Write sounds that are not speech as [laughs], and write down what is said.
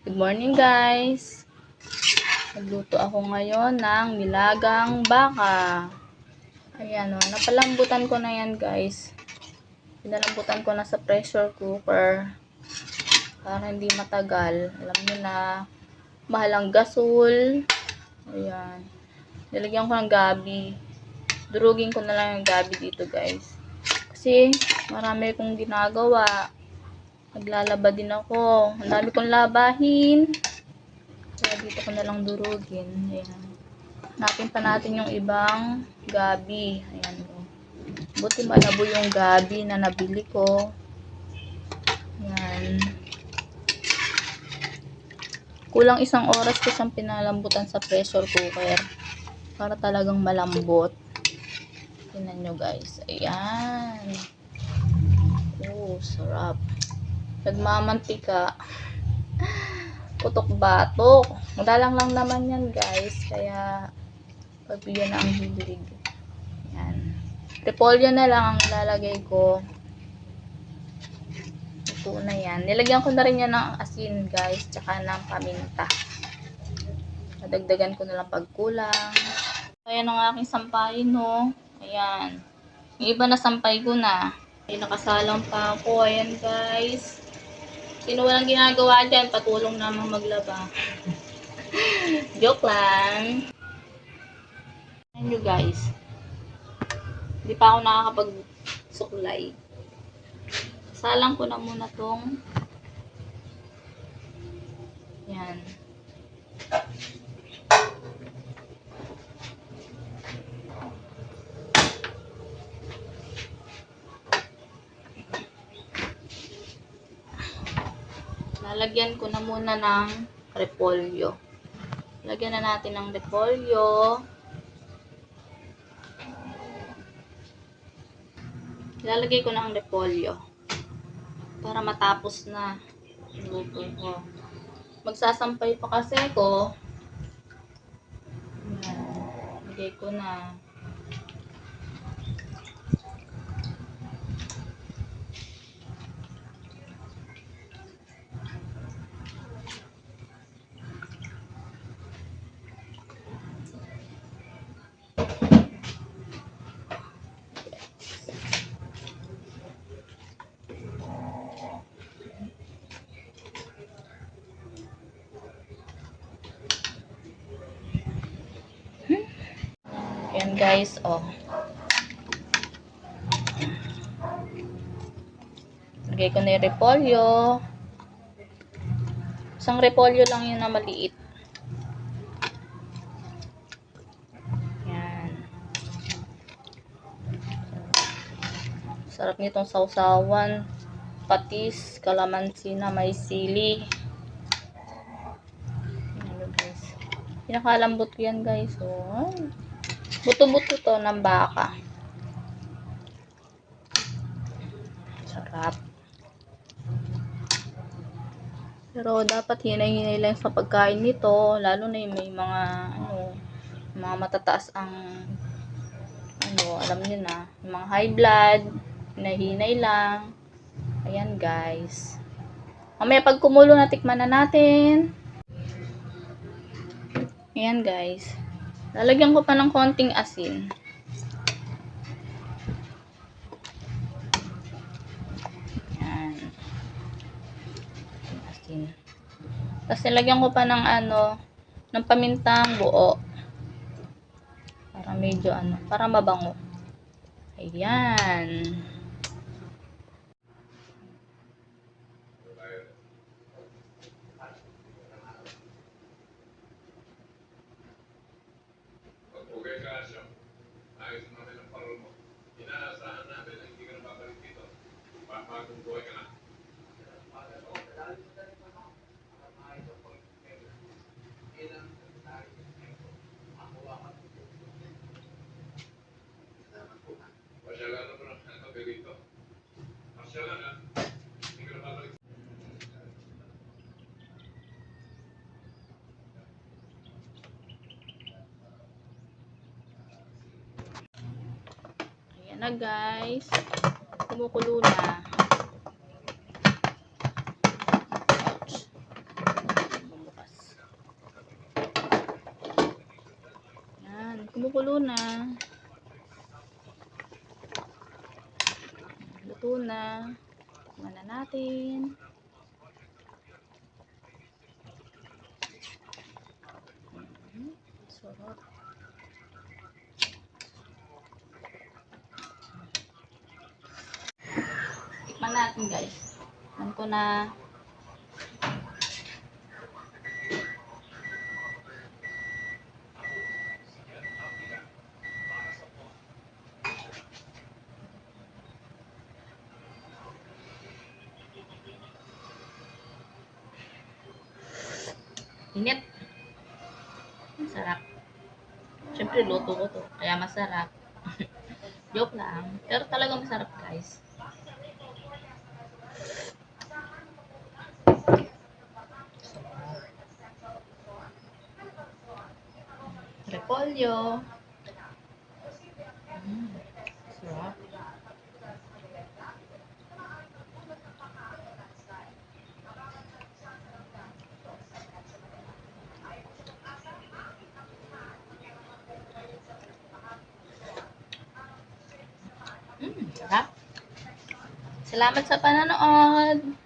Good morning guys! Nagluto ako ngayon ng nilagang baka. Ayan o, napalambutan ko na yan guys. Pinalambutan ko na sa pressure cooker para hindi matagal. Alam nyo na, mahal ang gasol. Ayan. Nilagyan ko ng gabi. Durugin ko na lang yung gabi dito guys. Kasi marami akong ginagawa. Naglalaba din ako. Ang dami kong labahin. Kaya dito ko na lang durugin. Ayan. Hanapin pa natin yung ibang gabi. Ayan o. Buti malabo yung gabi na nabili ko. Ayan. Kulang isang oras ko siyang pinalambutan sa pressure cooker. Para talagang malambot. Tingnan nyo guys. Ayan. Oh, sarap. Nagmamantika. Putok-batok. Madalang lang naman yan guys. Kaya, pagbigyan na ang hilig. Yan. Repolyo na lang ang ilalagay ko. Ito na yan. Nilagyan ko na rin yan ng asin guys. Tsaka ng paminta. Nadagdagan ko na lang pagkulang. Ayan ang aking sampayin no. Ayan. Iba na sampay ko na. Ay, nakasalang pa ako. Ayan guys. Sino walang ginagawa dyan, patulong namang maglaba. [laughs] Joke lang. Ayan guys. Hindi pa ako nakakapag-suklay. Salang ko na muna tong yan. Lalagyan ko na muna ng repolyo. Lagyan na natin ng repolyo. Ilalagay ko ng repolyo. Para matapos na luto ko. Magsasampay pa kasi ko. Lagay ko na. Yan guys, oh. Lagay ko na yung repolyo. Isang repolyo lang yun na maliit. Yan. Sarap nitong sausawan. Patis, kalamansi na may sili. Yan guys. Pinakalambot ko yan guys. Oh. Buto-buto to ng baka. Sarap. Pero dapat hinay-hinay lang sa pagkain nito, lalo na yung may mga ano, mga matataas ang ano, alam niyo na, yung mga high blood, hinay-hinay lang. Ayan guys. Mamaya pag kumulo na tikman na natin. Ayan guys. Lalagyan ko pa ng konting asin. Yan. Asin. Tapos nilagyan ko pa ng ano, ng pamintang buo. Para medyo ano, para mabango. Ayan. Okay, Kasyo. Ayos naman ang parol mo. Inaasahan natin na hindi ka na babalik dito. Papagong buhay ka na. Pasyalan na mo na ang tabi dito. Pasyalan na. Hindi ka na babalik. Ayan na guys. Kumukulo na. Kumukulo na. Luto na. Na natin. Mm, Sarap. Natin guys. Tikman ko na. Init. Sarap. Siyempre, luto ko to. Kaya masarap. [laughs] Joke lang. Pero talagang masarap, guys. Repolyo. Mm, sarap. Sarap. Salamat sa panonood.